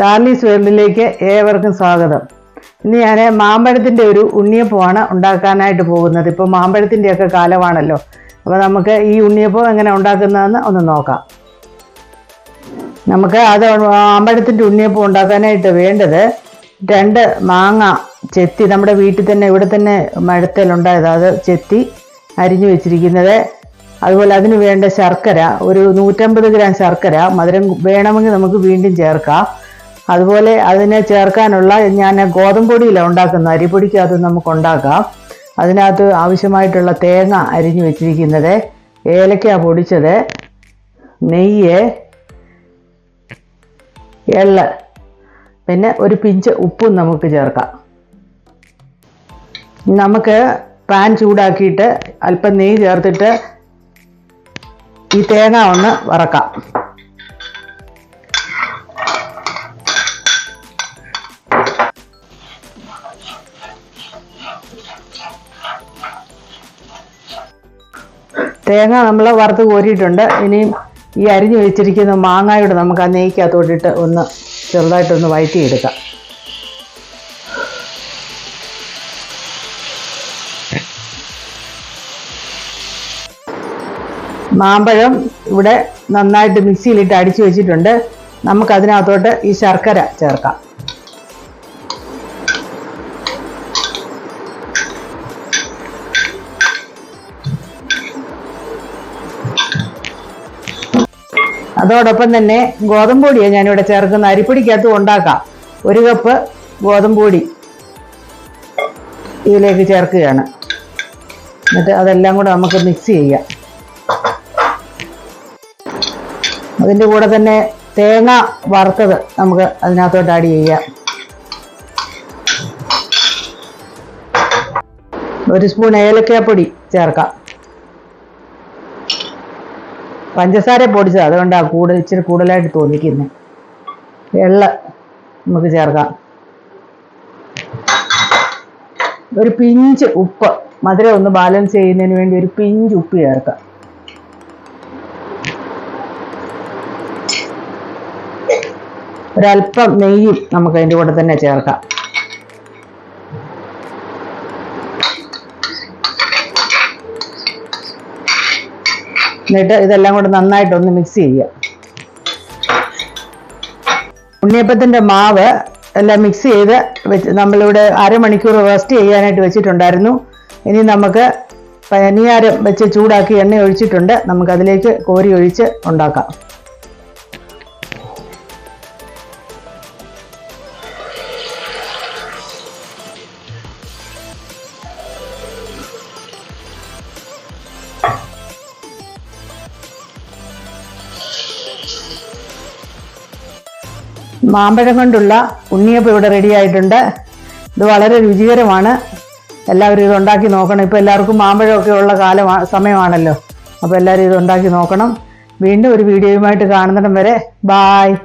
ഡാർലീസ് വേൾഡിലേക്ക് ഏവർക്കും സ്വാഗതം. ഇന്ന് ഞാൻ മാമ്പഴത്തിന്റെ ഒരു ഉണ്ണിയപ്പമാണ് ഉണ്ടാക്കാനായിട്ട് പോകുന്നത്. ഇപ്പോൾ മാമ്പഴത്തിന്റെയൊക്കെ കാലമാണല്ലോ. അപ്പോൾ നമുക്ക് ഈ ഉണ്ണിയപ്പം എങ്ങനെ ഉണ്ടാക്കുന്നതെന്ന് ഒന്ന് നോക്കാം. നമുക്ക് അത് മാമ്പഴത്തിന്റെ ഉണ്ണിയപ്പം ഉണ്ടാക്കാനായിട്ട് വേണ്ടത് രണ്ട് മാങ്ങ ചെത്തി നമ്മുടെ വീട്ടിൽ തന്നെ ഇവിടെ തന്നെ മഴത്തേലുണ്ടായത് അത് ചെത്തി അരിഞ്ഞു വെച്ചിരിക്കുന്നത്. അതുപോലെ അതിന് വേണ്ട ശർക്കര ഒരു നൂറ്റമ്പത് ഗ്രാം ശർക്കര മധുരം വേണമെങ്കിൽ നമുക്ക് വീണ്ടും ചേർക്കാം. അതുപോലെ അതിനെ ചേർക്കാനുള്ള ഞാൻ ഗോതമ്പൊടിയിലാണ് ഉണ്ടാക്കുന്നത്. അരിപ്പൊടിക്കകത്ത് നമുക്ക് ഉണ്ടാക്കാം. അതിനകത്ത് ആവശ്യമായിട്ടുള്ള തേങ്ങ അരിഞ്ഞു വെച്ചിരിക്കുന്നത്. ഏലക്ക പൊടിച്ചത്. നെയ്യ്. എള്ള്. പിന്നെ ഒരു പിഞ്ച് ഉപ്പും നമുക്ക് ചേർക്കാം. നമുക്ക് പാൻ ചൂടാക്കിയിട്ട് അല്പം നെയ്യ് ചേർത്തിട്ട് ഈ തേങ്ങ ഒന്ന് വറക്കാം. തേങ്ങ നമ്മൾ വറുത്ത് കോരിയിട്ടുണ്ട്. ഇനിയും ഈ അരിഞ്ഞു വെച്ചിരിക്കുന്ന മാങ്ങായോട് നമുക്ക് ആ നെയ്ക്കകത്തോട്ടിട്ട് ഒന്ന് ചെറുതായിട്ടൊന്ന് വഴറ്റിയെടുക്കാം. മാമ്പഴം ഇവിടെ നന്നായിട്ട് മിക്സിയിലിട്ട് അടിച്ചു വെച്ചിട്ടുണ്ട്. നമുക്കതിനകത്തോട്ട് ഈ ശർക്കര ചേർക്കാം. അതോടൊപ്പം തന്നെ ഗോതമ്പ് പൊടിയാണ് ഞാനിവിടെ ചേർക്കുന്ന അരിപ്പൊടിക്കകത്ത് ഉണ്ടാക്കാം. ഒരു കപ്പ് ഗോതമ്പ് പൊടി ഇതിലേക്ക് ചേർക്കുകയാണ്. എന്നിട്ട് അതെല്ലാം കൂടെ നമുക്ക് മിക്സ് ചെയ്യാം. അതിന്റെ കൂടെ തന്നെ തേങ്ങ വറുത്തത് നമുക്ക് അതിനകത്തോട്ട് ആഡ് ചെയ്യാം. ഒരു സ്പൂൺ ഏലക്കാപ്പൊടി ചേർക്കാം. പഞ്ചസാര പൊടിച്ചത്. അതുകൊണ്ടാണ് കൂടുതൽ ഇച്ചിരി കൂടുതലായിട്ട് തോന്നിക്കുന്നത് വെള്ള നമുക്ക് ചേർക്കാം. ഒരു പിഞ്ച് ഉപ്പ്. മധുരം ഒന്ന് ബാലൻസ് ചെയ്യുന്നതിന് വേണ്ടി ഒരു പിഞ്ച് ഉപ്പ് ചേർക്കാം. ഒരല്പം നെയ്യും നമുക്ക് അതിന്റെ കൂടെ തന്നെ ചേർക്കാം. എന്നിട്ട് ഇതെല്ലാം കൂടെ നന്നായിട്ടൊന്ന് മിക്സ് ചെയ്യുക. ഉണ്ണിയപ്പത്തിന്റെ മാവ് എല്ലാം മിക്സ് ചെയ്ത് വെച്ച് നമ്മളിവിടെ അരമണിക്കൂർ റെസ്റ്റ് ചെയ്യാനായിട്ട് വെച്ചിട്ടുണ്ടായിരുന്നു. ഇനി നമുക്ക് പനിയാരം വെച്ച് ചൂടാക്കി എണ്ണ ഒഴിച്ചിട്ടുണ്ട്. നമുക്കതിലേക്ക് കോരി ഒഴിച്ച് ഉണ്ടാക്കാം. മാമ്പഴം കൊണ്ടുള്ള ഉണ്ണിയപ്പം ഇവിടെ റെഡി ആയിട്ടുണ്ട്. ഇത് വളരെ രുചികരമാണ്. എല്ലാവരും ഇത് ഉണ്ടാക്കി നോക്കണം. ഇപ്പോൾ എല്ലാവർക്കും മാമ്പഴമൊക്കെ ഉള്ള കാലമാണ് സമയമാണല്ലോ. അപ്പോൾ എല്ലാവരും ഇത് ഉണ്ടാക്കി നോക്കണം. വീണ്ടും ഒരു വീഡിയോയുമായിട്ട് കാണുന്നിടം വരെ. ബായ്